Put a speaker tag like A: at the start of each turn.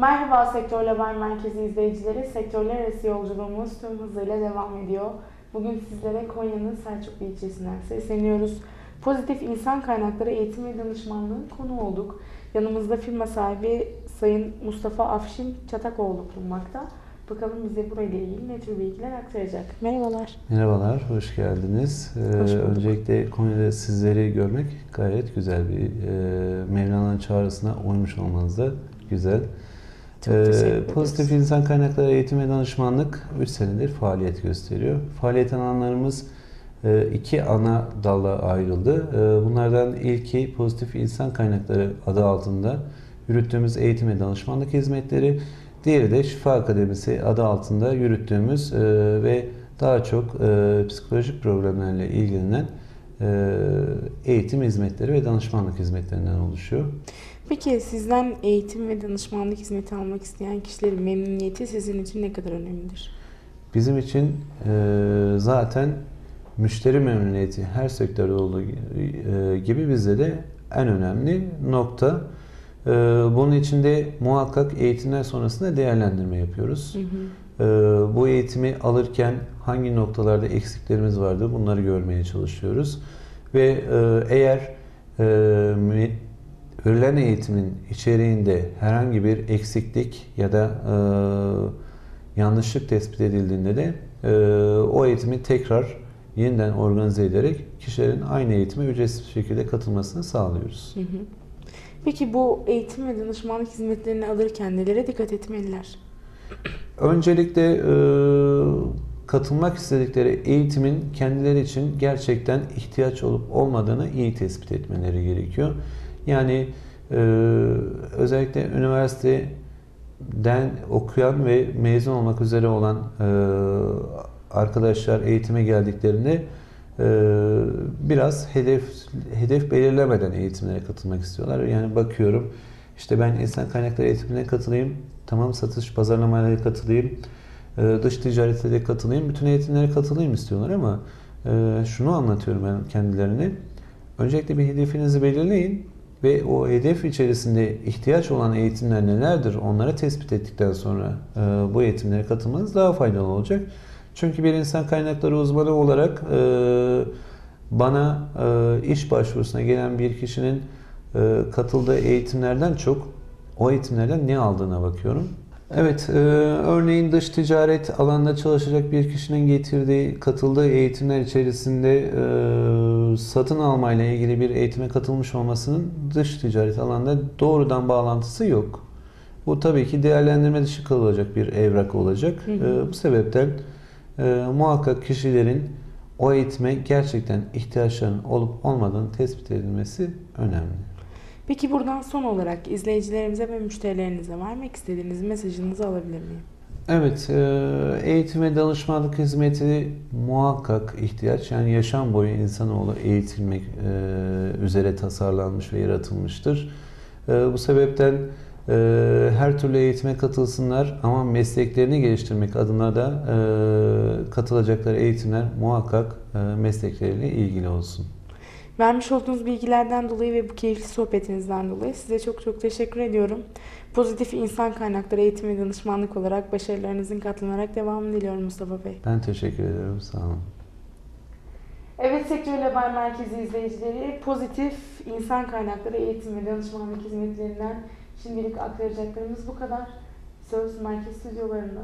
A: Merhaba Sektör Haber Merkezi izleyicileri. Sektörler arası yolculuğumuz tüm hızıyla devam ediyor. Bugün sizlere Konya'nın Selçuklu ilçesinden sesleniyoruz. Pozitif insan kaynakları eğitim ve danışmanlığın konu olduk. Yanımızda firma sahibi Sayın Mustafa Afşin Çatakoğlu bulunmakta. Bakalım bize burayla ilgili ne tür bilgiler aktaracak. Merhabalar.
B: Merhabalar, hoş geldiniz. Ee,
A: Hoş bulduk.
B: öncelikle Konya'da sizleri görmek gayet güzel bir e, Mevlana'nın çağrısına uymuş olmanız da güzel. Ee. Pozitif İnsan Kaynakları Eğitim ve Danışmanlık 3 senedir faaliyet gösteriyor. Faaliyet alanlarımız e, iki ana dalla ayrıldı. E, Bunlardan ilki Pozitif İnsan Kaynakları adı altında yürüttüğümüz eğitim ve danışmanlık hizmetleri. Diğeri de Şifa Akademisi adı altında yürüttüğümüz e, ve daha çok psikolojik problemlerle ilgilenen eğitim hizmetleri ve danışmanlık hizmetlerinden oluşuyor.
A: Peki sizden eğitim ve danışmanlık hizmeti almak isteyen kişilerin memnuniyeti sizin için ne kadar önemlidir?
B: Bizim için e, zaten müşteri memnuniyeti her sektörde olduğu e, gibi bizde de en önemli nokta. E, bunun için de muhakkak eğitimler sonrasında değerlendirme yapıyoruz.
A: Hı hı.
B: Bu eğitimi alırken hangi noktalarda eksiklerimiz vardı bunları görmeye çalışıyoruz. Ve eğer verilen eğitimin içeriğinde herhangi bir eksiklik ya da e, yanlışlık tespit edildiğinde de e, o eğitimi tekrar yeniden organize ederek kişilerin aynı eğitime ücretsiz bir şekilde katılmasını sağlıyoruz.
A: Hı hı. Peki bu eğitim ve danışmanlık hizmetlerini alırken nelere dikkat etmeliler?
B: Öncelikle e, katılmak istedikleri eğitimin kendileri için gerçekten ihtiyaç olup olmadığını iyi tespit etmeleri gerekiyor. Yani e, özellikle üniversiteden okuyan ve mezun olmak üzere olan e, arkadaşlar eğitime geldiklerinde e, biraz hedef hedef belirlemeden eğitimlere katılmak istiyorlar. Yani bakıyorum işte ben insan kaynakları eğitimine katılayım, tamam satış pazarlamalara katılayım, e, dış ticarete de katılayım, bütün eğitimlere katılayım istiyorlar ama e, şunu anlatıyorum ben kendilerine. Öncelikle bir hedefinizi belirleyin ve o hedef içerisinde ihtiyaç olan eğitimler nelerdir onları tespit ettikten sonra e, bu eğitimlere katılmanız daha faydalı olacak. Çünkü bir insan kaynakları uzmanı olarak e, bana e, iş başvurusuna gelen bir kişinin e, katıldığı eğitimlerden çok o eğitimlerden ne aldığına bakıyorum. Evet, e, örneğin dış ticaret alanında çalışacak bir kişinin getirdiği, katıldığı eğitimler içerisinde e, satın almayla ilgili bir eğitime katılmış olmasının dış ticaret alanında doğrudan bağlantısı yok. Bu tabii ki değerlendirme dışı kalacak bir evrak olacak.
A: Hı hı.
B: E, bu sebepten e, muhakkak kişilerin o eğitime gerçekten ihtiyaçlarının olup olmadığını tespit edilmesi önemli.
A: Peki buradan son olarak izleyicilerimize ve müşterilerinize vermek istediğiniz mesajınızı alabilir miyim?
B: Evet, e, eğitim ve danışmanlık hizmeti muhakkak ihtiyaç. Yani yaşam boyu insanoğlu eğitilmek e, üzere tasarlanmış ve yaratılmıştır. E, Bu sebepten her türlü eğitime katılsınlar ama mesleklerini geliştirmek adına da katılacakları eğitimler muhakkak meslekleriyle ilgili olsun.
A: Vermiş olduğunuz bilgilerden dolayı ve bu keyifli sohbetinizden dolayı size çok çok teşekkür ediyorum. Pozitif insan kaynakları eğitim ve danışmanlık olarak başarılarınızın katlanarak devamını diliyorum Mustafa Bey.
B: Ben teşekkür ederim. Sağ olun.
A: Evet Sektör Haber Merkezi izleyicileri pozitif insan kaynakları eğitim ve danışmanlık hizmetlerinden şimdilik aktaracaklarımız bu kadar. Söz merkez stüdyolarında.